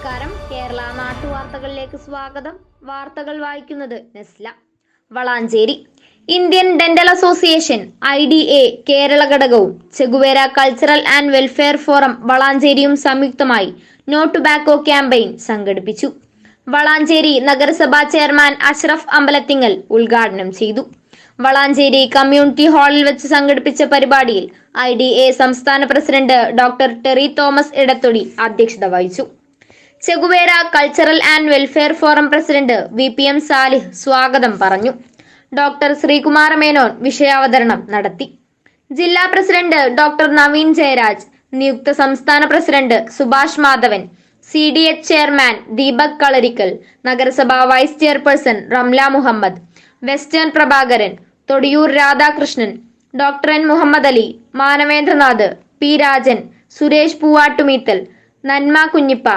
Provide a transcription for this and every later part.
നമസ്കാരം. കേരള നാട്ടുവാർത്തകളിലേക്ക് സ്വാഗതം. വാർത്തകൾ വായിക്കുന്നത് Nesla. Valanchery. Indian dental association I D A Kerala ഘടകവും Che Guevara cultural and welfare forum വളാഞ്ചേരിയും സംയുക്തമായി നോ ടുബാക്കോ ക്യാമ്പയിൻ സംഘടിപ്പിച്ചു. വളാഞ്ചേരി നഗരസഭാ ചെയർമാൻ അഷ്റഫ് അമ്പലത്തിങ്ങൽ ഉദ്ഘാടനം ചെയ്തു. വളാഞ്ചേരി കമ്മ്യൂണിറ്റി ഹാളിൽ വെച്ച് സംഘടിപ്പിച്ച പരിപാടിയിൽ ഐ സംസ്ഥാന president doctor Terry Thomas Edathodi അധ്യക്ഷത വഹിച്ചു. Che Guevara cultural and welfare forum president V P M Salih സ്വാഗതം പറഞ്ഞു. ഡോക്ടർ ശ്രീകുമാർ മേനോൻ വിഷയാവതരണം നടത്തി. ജില്ലാ പ്രസിഡന്റ് ഡോക്ടർ നവീൻ ജയരാജ് നിയുക്ത സംസ്ഥാന president Subhash Madhavan C D H chairman Deepak Kalarikkal നഗരസഭാ vice chairperson Ramla Muhammad western Prabhakaran Thodiyoor Radhakrishnan doctor N Muhammad Ali Manavendranath P Rajan Suresh Poovattumeethal നന്മ Kunhippa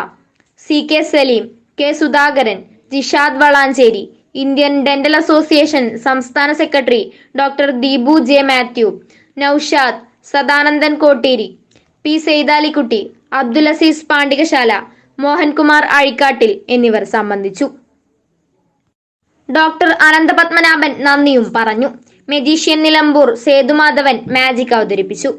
C K Saleem K Sudhakaran Jishad Valanchery Indian dental association സംസ്ഥാന secretary doctor Deepu J Mathew Noushad Sadanandan Kotteri P Seythalikutty Abdul Azeez Pandikasala Mohankumar Azhikkattil എന്നിവർ സംബന്ധിച്ചു. Doctor Ananthapadmanabhan നന്ദിയും പറഞ്ഞു. Magician Nilambur Sethumadhavan magic അവതരിപ്പിച്ചു.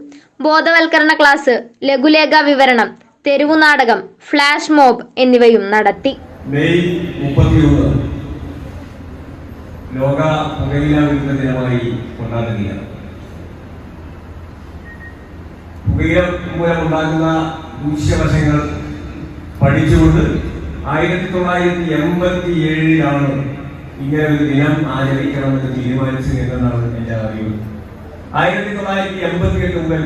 ബോധവൽക്കരണ class ലഘുലേഖ വിവരണം തെരുവു നാടകം ഫ്ലാഷ് മോബ് എന്നിവയും നടത്തി. മെയ് മുപ്പത്തിയൊന്ന്. ലോക പുകയില വിരുദ്ധ ദിനമായി കൊണ്ടാടുകയാണ്. ദൂഷ്യവശങ്ങൾ പഠിച്ചുകൊണ്ട് ആയിരത്തി തൊള്ളായിരത്തി എൺപത്തി ഏഴിലാണ് ഇങ്ങനെ ഒരു ദിനം ആചരിക്കണമെന്ന് തീരുമാനിച്ചു എന്നതാണ് എന്റെ അറിവ്. ആയിരത്തി തൊള്ളായിരത്തി എൺപത്തി എട്ട് മുതൽ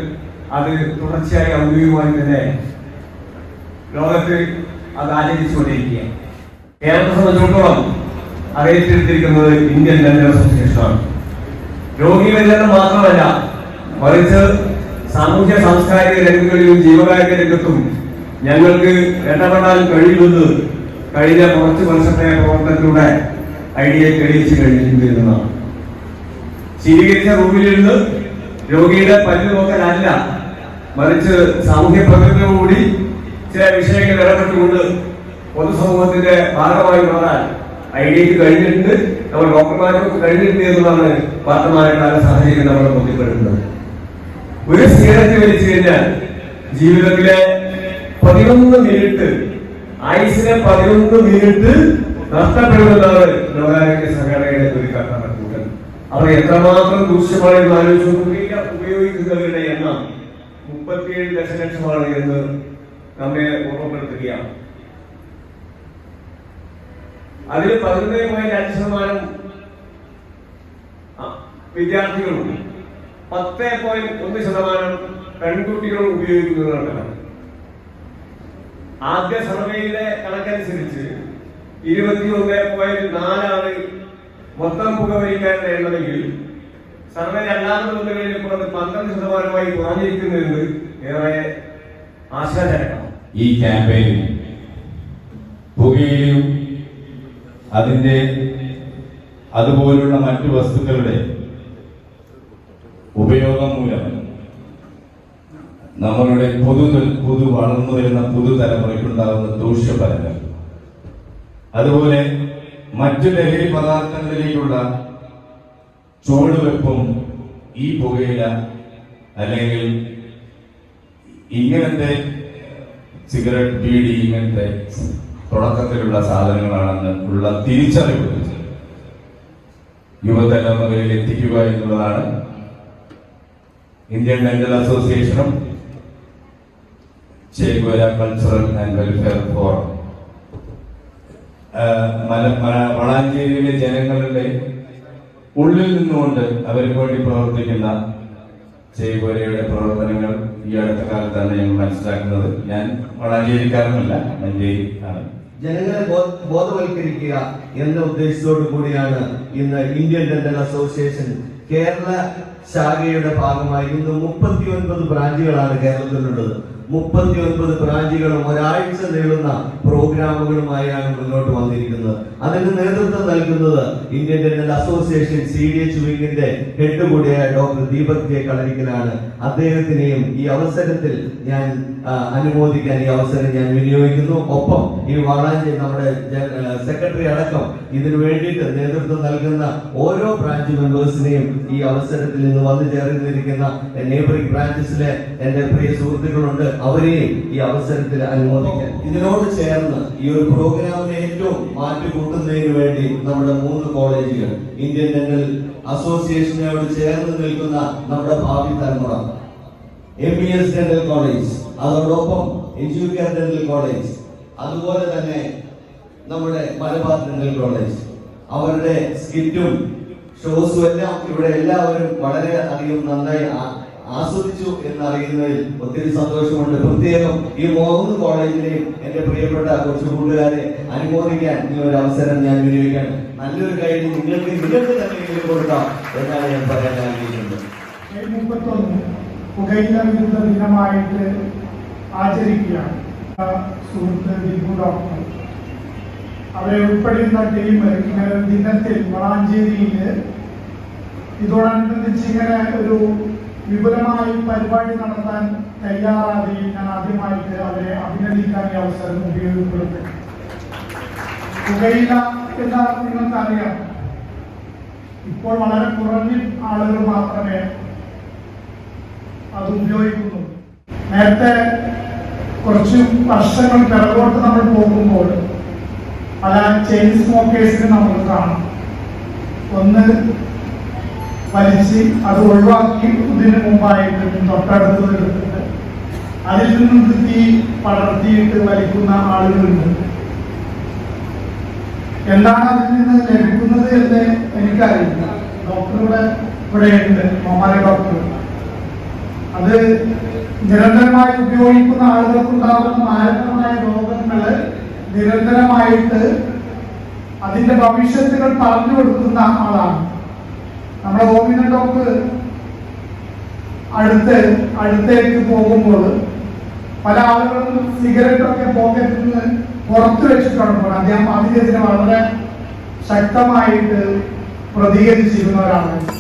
അത് തുടർച്ചയായി ഔദ്യോഗികമായി തന്നെ ലോകത്ത് അത് ആചരിച്ചുകൊണ്ടിരിക്കുകയാണ്. കേരളത്തെ സംബന്ധിച്ചിടത്തോളം അറിയിച്ചിരിക്കുന്നത് ഇന്ത്യൻ ജനറൽ അസോസിയേഷനാണ് രോഗി രോഗിപരിചരണം മാത്രമല്ല മറിച്ച് സാമൂഹ്യ സാംസ്കാരിക രംഗങ്ങളിലും ജീവകാരിക രംഗത്തും ഞങ്ങൾക്ക് ഇടപെടാൻ കഴിയുമെന്ന് കഴിഞ്ഞ കുറച്ച് വർഷത്തെ പ്രവർത്തനത്തിലൂടെ ഐഡിയ തെളിയിച്ചു കഴിഞ്ഞിട്ടുണ്ട് എന്നതാണ് റൂമിലിരുന്ന് രോഗിയുടെ പല്ല് നോക്കലല്ല മറിച്ച് സാമൂഹ്യ പ്രകൃതിയോടുകൂടി ചില വിഷയങ്ങൾ ഇടപെട്ടുകൊണ്ട് പൊതുസമൂഹത്തിന്റെ ഭാഗമായി മാറാൻ ഐ ഐഡിയക്ക് കഴിഞ്ഞിട്ടുണ്ട്. നമ്മൾ ഡോക്ടർമാർക്ക് കഴിഞ്ഞിട്ടുണ്ട് എന്നതാണ് വർത്തമാനകാല സാഹചര്യം നമ്മൾ ബോധ്യപ്പെടുന്നത് ഒരു സിഗരറ്റ് വലിച്ചു കഴിഞ്ഞാൽ ജീവിതത്തിലെ പതിനൊന്ന് മിനിറ്റ് ആയുസിനെ പതിനൊന്ന് മിനിറ്റ് നഷ്ടപ്പെടുമെന്നാണ് ലോകാരോഗ്യ സംഘടനയുടെ ഒരു കണക്കൂട്ടൽ അവർ എത്രമാത്രം ദൂഷ്യമാണെന്ന് ആലോചിച്ചു ഉപയോഗിക്കുന്നവരുടെ എണ്ണം മുപ്പത്തിയേഴ് ദശലക്ഷമാണ് എന്ന് നമ്മെ ഓർമ്മപ്പെടുത്തുകയാണ്. അതിൽ പതിനൊന്ന് പോയിന്റ് അഞ്ച് ശതമാനം വിദ്യാർത്ഥികളുണ്ട്. പത്ത് പോയിന്റ് ഒന്ന് ശതമാനം പെൺകുട്ടികൾ ഉപയോഗിക്കുന്നതാണ് ആദ്യ സർവേയിലെ കണക്കനുസരിച്ച് ഇരുപത്തിയൊന്ന് പോയിന്റ് നാലാണ് മൊത്തം സർവേ രണ്ടാമത് ഇപ്പോൾ അത് പന്ത്രണ്ട് ശതമാനമായി ഏറെ ആശാജനകമാണ്. ഈ ക്യാമ്പയിനിൽ പുകയിലും അതിന്റെ അതുപോലുള്ള മറ്റു വസ്തുക്കളുടെ ഉപയോഗം മൂലം നമ്മളുടെ പൊതു പുതു വളർന്നു വരുന്ന പുതുതലമുറയ്ക്കുണ്ടാകുന്ന ദൂഷ്യഫലങ്ങൾ. അതുപോലെ മറ്റു ലഹരി പദാർത്ഥങ്ങളിലേക്കുള്ള ചുവടുവെപ്പും ഈ പുകയില അല്ലെങ്കിൽ ഇങ്ങനത്തെ സിഗരറ്റ് ബീഡി ഇങ്ങനത്തെ തുടക്കത്തിലുള്ള സാധനങ്ങളാണെന്ന് ഉള്ള തിരിച്ചറിവ് യുവതലമുറയിൽ എത്തിക്കുക എന്നുള്ളതാണ് ഇന്ത്യൻ ഡെന്റൽ അസോസിയേഷനും Che Guevara cultural and welfare forum. വളാഞ്ചേരിയിലെ ജനങ്ങളുടെ ഉള്ളിൽ നിന്നുകൊണ്ട് അവർക്ക് വേണ്ടി പ്രവർത്തിക്കുന്ന ചേകോരയുടെ പ്രവർത്തനങ്ങൾ ഈ അടുത്ത കാലത്താണ് ഞങ്ങൾ മനസ്സിലാക്കുന്നത്. ഞാൻ വളാഞ്ചേരിക്കാരനല്ല മഞ്ചേരി ആണ്. ജനങ്ങളെ ബോധവൽക്കരിക്കുക എന്ന ഉദ്ദേശത്തോടു കൂടിയാണ് ഇന്ന് ഇന്ത്യൻ ഡെന്റൽ അസോസിയേഷൻ കേരള ശാഖയുടെ ഭാഗമായി ഇന്ന് മുപ്പത്തി ഒൻപത് ബ്രാഞ്ചുകളാണ് കേരളത്തിലുള്ളത്. മുപ്പത്തി ഒൻപത് ബ്രാഞ്ചുകളും ഒരാഴ്ച നീളുന്ന പ്രോഗ്രാമുകളുമായാണ് മുന്നോട്ട് വന്നിരിക്കുന്നത്. അതിന് നേതൃത്വം നൽകുന്നത് Indian dental association C D H വിങ്ങിന്റെ head കൂടിയായ ഡോക്ടർ ദീപക് ജെ കളരിക്കലാണ്. അദ്ദേഹത്തിനെയും ഈ അവസരത്തിൽ ഞാൻ അനുമോദിക്കാൻ ഈ അവസരം ഞാൻ വിനിയോഗിക്കുന്നു. ഒപ്പം ഈ വളാഞ്ചി നമ്മുടെ സെക്രട്ടറി അടക്കം ഇതിനു വേണ്ടിയിട്ട് നേതൃത്വം നൽകുന്ന ഓരോ ബ്രാഞ്ച് മെമ്പേഴ്സിനെയും ഈ അവസരത്തിൽ ഇന്ന് വന്നു ചേർന്നിരിക്കുന്ന നെയ്ബറിംഗ് ബ്രാഞ്ചസിലെ എന്റെ പ്രിയ സുഹൃത്തുക്കളുണ്ട്. അവരെയും ഈ അവസരത്തിൽ അനുമോദിക്കാൻ ഇതിനോട് ചേർന്ന് ഈ ഒരു പ്രോഗ്രാമിനെ ഏറ്റവും മാറ്റുകൂട്ടുന്നതിന് വേണ്ടി നമ്മുടെ മൂന്ന് കോളേജുകൾ ഇന്ത്യൻ ഡെന്റൽ അസോസിയേഷനോട് ചേർന്ന് നിൽക്കുന്ന നമ്മുടെ ഭാവി തലമുറ M B S dental college അതോടൊപ്പം എഡ്യൂക്കേർ ഡെന്റൽ കോളേജ് അതുപോലെ തന്നെ നമ്മുടെ മലബാർ ഡെന്റൽ കോളേജ് അവരുടെ സ്കിറ്റും ഷോസും എല്ലാം ഇവിടെ എല്ലാവരും വളരെ അധികം നന്നായി ആസ്വദിച്ചു എന്നറിയുന്നതിൽ ഒത്തിരി സന്തോഷമുണ്ട്. പ്രത്യേകം ഈ മൂന്ന് കോളേജിലെയും എന്റെ പ്രിയപ്പെട്ട കൊച്ചു കൂട്ടുകാരെ അനുമോദിക്കാൻ ഈ ഒരു അവസരം ഞാൻ വിനിയോഗിക്കാൻ നല്ലൊരു കൈ നിങ്ങൾക്ക് നിങ്ങൾക്ക് തന്നെ കൊടുക്കാം എന്നാണ് ഞാൻ പറയാൻ ആഗ്രഹിക്കുന്നത്. ദിനമായിട്ട് ആചരിക്കുകയാണ്. സുഹൃത്ത് ഡോക്ടർ. അവരെ ഉൾപ്പെടുന്ന ടീം ഇങ്ങനെ ദിനത്തിൽ വളാഞ്ചേരിയിൽ ഇതോടനുബന്ധിച്ച് ഇങ്ങനെ ഒരു വിപുലമായ പരിപാടി നടത്താൻ തയ്യാറാകുകയും ഞാൻ ആദ്യമായിട്ട് അവരെ അഭിനന്ദിക്കാൻ ഈ അവസരം ഉപയോഗപ്പെടുത്തി പുകയില എന്ന് നിങ്ങൾക്കറിയാം. ഇപ്പോൾ വളരെ കുറഞ്ഞ ആളുകൾ മാത്രമേ അത് ഉപയോഗിക്കുന്നു നേരത്തെ കുറച്ച് വർഷങ്ങൾ പിറകോട്ട് നമ്മൾ പോകുമ്പോൾ പല ചെയിൻ സ്മോക്കേഴ്സിന് നമ്മൾ കാണും ഒന്ന് വലിച്ച് അത് ഒഴിവാക്കി ഇതിന് മുമ്പായിട്ട് തൊട്ടടുത്ത് എടുത്തിട്ട് അതിൽ നിന്നും തീ പടർത്തിയിട്ട് വലിക്കുന്ന ആളുകളുണ്ട്. എന്താണ് അതിൽ നിന്ന് ലഭിക്കുന്നത് എന്ന് എനിക്കറിയില്ല. ഡോക്ടറുടെ ഇവിടെ ഉണ്ട് മോമാരി ഡോക്ടർ അത് നിരന്തരമായി ഉപയോഗിക്കുന്ന ആളുകൾക്കുണ്ടാകുന്ന മാരകമായ രോഗങ്ങൾ നിരന്തരമായിട്ട് അതിന്റെ ഭവിഷ്യത്തുകൾ പറഞ്ഞു കൊടുക്കുന്ന ആളാണ്. നമ്മുടെ ഓമിന ഡോക്ടർ അടുത്ത് അടുത്തേക്ക് പോകുമ്പോൾ പല ആളുകളും സിഗരറ്റ് ഒക്കെ പോക്കറ്റിൽ നിന്ന് പുറത്തു വെച്ചിട്ടാണ് പോകുന്നത് അദ്ദേഹം അതിനെതിരെ വളരെ ശക്തമായിട്ട് പ്രതികരിച്ചിരുന്ന ഒരാളാണ്.